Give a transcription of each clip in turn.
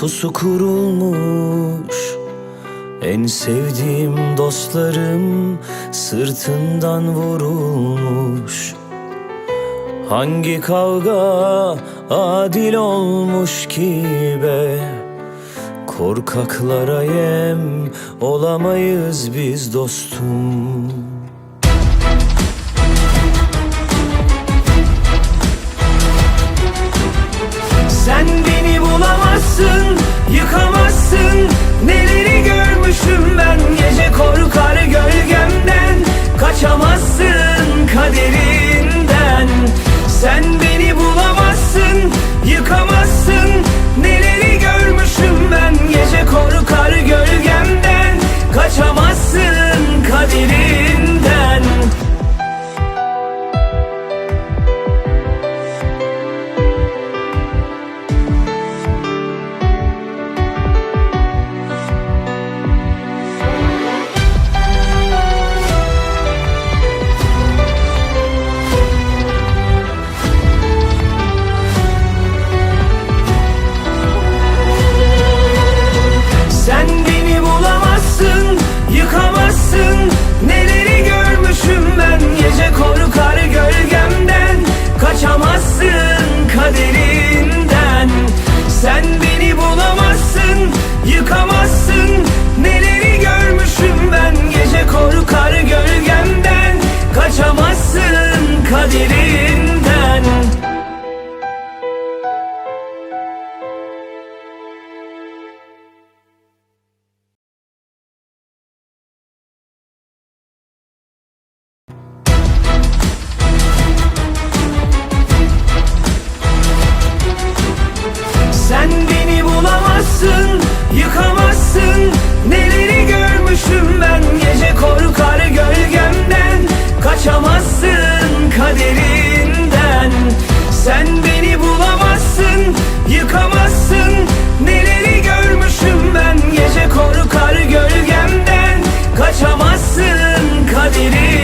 Pusu kurulmuş. En sevdiğim dostlarım Sırtından vurulmuş. Hangi kavga adil olmuş ki be? Korkaklara yem olamayız biz dostum. You come Kaçamazsın kaderinden. Sen beni bulamazsın Yıkamazsın. Neleri görmüşüm ben Gece korkar gölgemden. Kaçamazsın kaderinden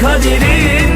kaderim